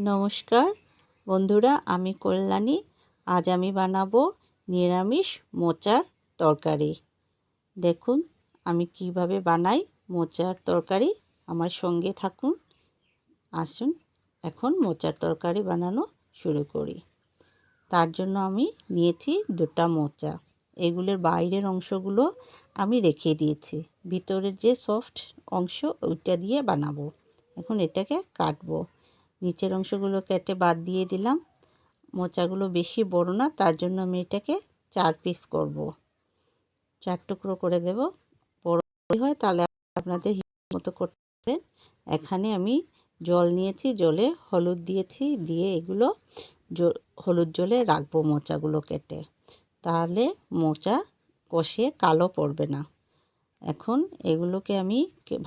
নমস্কার। বন্ধুরা, আমি কল্যাণী। আজ আমি বানাবো নিরামিষ মোচার তরকারি। দেখুন, আমি কীভাবে বানাই মোচার তরকারি। আমার সঙ্গে থাকুন। আসুন, এখন মোচার তরকারি বানানো শুরু করি। তার জন্য আমি নিয়েছি দুটা মোচা। এগুলোর বাইরের অংশগুলো আমি রেখে দিয়েছি। ভিতরের যে সফট অংশ, ওইটা দিয়ে বানাবো। এখন এটাকে কাটবো। নিচের অংশগুলো কেটে বাদ দিয়ে দিলাম। মোচাগুলো বেশি বড় না, তার জন্য আমি এটাকে চার পিস করব। চার টুকরো করে দেব। বড় হয় তাহলে আপনাদের মতো করতে এখানে আমি জল নিয়েছি, জলে হলুদ দিয়েছি, দিয়ে এগুলো হলুদ জলে রাখব মোচাগুলো কেটে তাহলে মোচা কষে কালো পড়বে না। এখন এগুলোকে আমি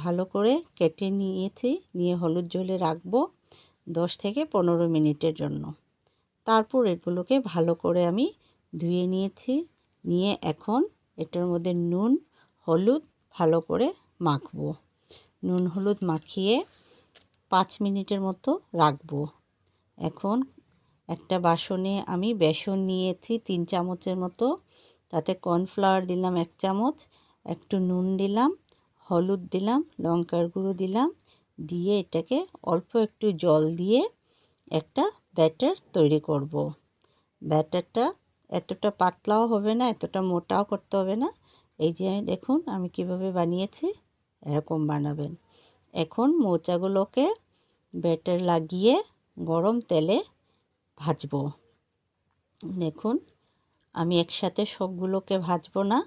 ভালো করে কেটে নিয়েছি, নিয়ে হলুদ জলে রাখব। দশ থেকে পনেরো মিনিটের জন্য। তারপর এগুলোকে ভালো করে আমি ধুয়ে নিয়েছি। নিয়ে এখন এটার মধ্যে নুন, হলুদ ভালো করে মাখবো। নুন, হলুদ মাখিয়ে পাঁচ মিনিটের মতো রাখব। এখন একটা বাসনে আমি বেসন নিয়েছি তিন চামচের মতো। তাতে কর্নফ্লাওয়ার দিলাম এক চামচ, একটু নুন দিলাম, হলুদ দিলাম, লঙ্কার গুঁড়ো দিলাম দিয়ে এটাকে অল্প একটু জল দিয়ে একটা ব্যাটার তৈরি করব। ব্যাটারটা এতটা পাতলাও হবে না, এতটা মোটাও করতে হবে না। এই যে দেখুন, আমি কীভাবে বানিয়েছি, এরকম বানাবেন। এখন মোচাগুলোকে ব্যাটার লাগিয়ে গরম তেলে ভাজবো। দেখুন, আমি একসাথে সবগুলোকে ভাজবো না,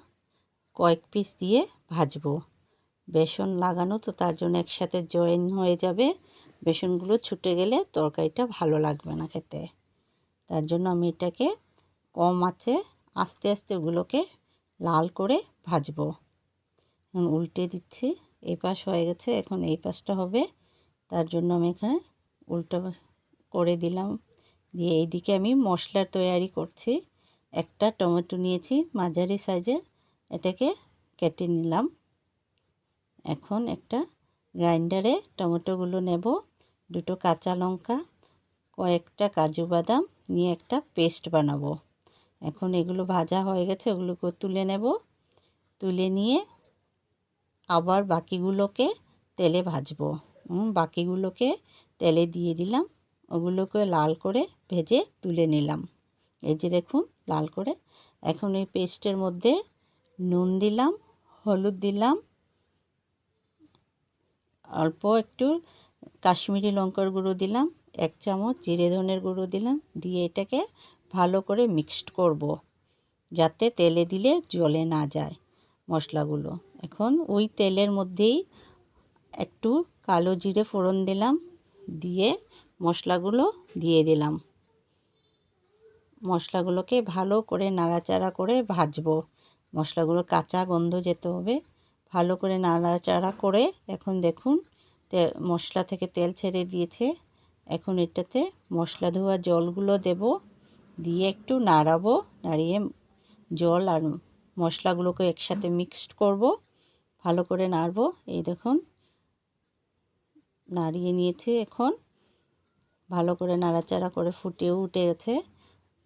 কয়েক পিস দিয়ে ভাজবো। বেসন লাগানো, তো তার জন্য একসাথে জয়েন হয়ে যাবে। বেসনগুলো ছুটে গেলে তরকারিটা ভালো লাগবে না খেতে। তার জন্য আমি এটাকে কম আছে, আস্তে আস্তে ওগুলোকে লাল করে ভাজবো। উল্টে দিচ্ছি, এই পাশ হয়ে গেছে, এখন এই পাশটা হবে। তার জন্য আমি এখানে উল্টো করে দিলাম। দিয়ে এইদিকে আমি মশলার তৈরি করছি। একটা টমেটো নিয়েছি, মাঝারি সাইজের এটাকে কেটে নিলাম। এখন একটা গ্রাইন্ডারে টমেটোগুলো নেব, দুটো কাঁচা লঙ্কা, কয়েকটা কাজু বাদাম নিয়ে একটা পেস্ট বানাবো। এখন এগুলো ভাজা হয়ে গেছে, ওগুলোকে তুলে নেব। তুলে নিয়ে আবার বাকিগুলোকে তেলে ভাজবো। বাকিগুলোকে তেলে দিয়ে দিলাম, ওগুলোকে লাল করে ভেজে তুলে নিলাম। এই যে দেখুন, লাল করে। এখন এই পেস্টের মধ্যে নুন দিলাম, হলুদ দিলাম অল্প একটু কাশ্মীরি লঙ্কার গুঁড়ো দিলাম, এক চামচ জিরে ধনের গুঁড়ো দিলাম, দিয়ে এটাকে ভালো করে মিক্সড করব। যাতে তেলে দিলে জলে না যায় মশলাগুলো এখন ওই তেলের মধ্যেই একটু কালো জিরে ফোড়ন দিলাম, দিয়ে মশলাগুলো দিয়ে দিলাম মশলাগুলোকে ভালো করে নাড়াচাড়া করে ভাজবো মশলাগুলো কাঁচা গন্ধ যেতে হবে ভালো করে নাড়াচাড়া করে এখন দেখুন মশলা থেকে তেল ছেড়ে দিয়েছে। এখন এটাতে মশলা ধোয়া জলগুলো দেব, দিয়ে একটু নাড়াবো, নাড়িয়ে জল আর মশলাগুলোকে একসাথে মিক্সড করব, ভালো করে নাড়বো। এই দেখুন, নাড়িয়ে নিয়েছে এখন, ভালো করে নাড়াচাড়া করে ফুটেও উঠে গেছে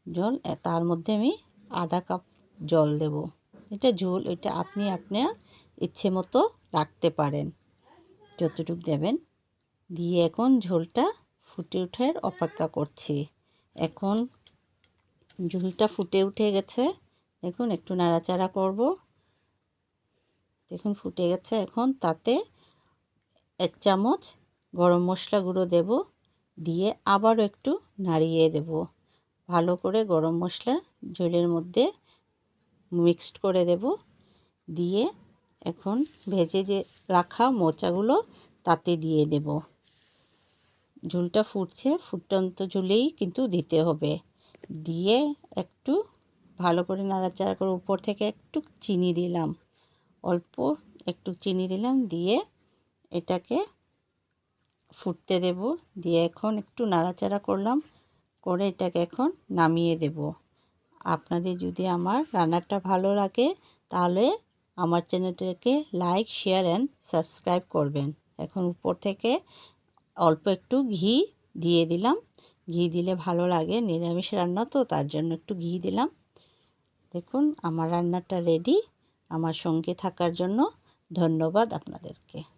জল তার মধ্যে আমি আধা কাপ জল দেব। এটা ঝোল, এটা আপনি আপনার ইচ্ছে মতো রাখতে পারেন। যতটুকু দেবেন। দিয়ে এখন ঝোলটা ফুটে ওঠার অপেক্ষা করছি। এখন ঝোলটা ফুটে উঠে গেছে। দেখুন, একটু নাড়াচাড়া করব। দেখুন, ফুটে গেছে। এখন তাতে এক চামচ গরম মশলা গুঁড়ো দেব। দিয়ে আবারও একটু নাড়িয়ে দেব। ভালো করে গরম মশলা ঝোলের মধ্যে মিক্সড করে দেব। দিয়ে এখন ভেজে যে রাখা মোচাগুলো তাতে দিয়ে দেব। ঝুলটা ফুটছে, ফুটন্ত ঝুলেই কিন্তু দিতে হবে। দিয়ে একটু ভালো করে নাড়াচাড়া করে উপর থেকে একটু চিনি দিলাম। অল্প একটু চিনি দিলাম, দিয়ে এটাকে ফুটতে দেব। দিয়ে এখন একটু নাড়াচাড়া করলাম, করে এটাকে এখন নামিয়ে দেব। আপনাদের যদি আমার রান্নাটা ভালো লাগে, তাহলে আমার চ্যানেলটাকে লাইক, শেয়ার অ্যান্ড সাবস্ক্রাইব করবেন। এখন উপর থেকে অল্প একটু ঘি দিয়ে দিলাম। ঘি দিলে ভালো লাগে, নিরামিষ রান্না তো, তার জন্য একটু ঘি দিলাম। দেখুন, আমার রান্নাটা রেডি আমার সঙ্গে থাকার জন্য ধন্যবাদ আপনাদেরকে।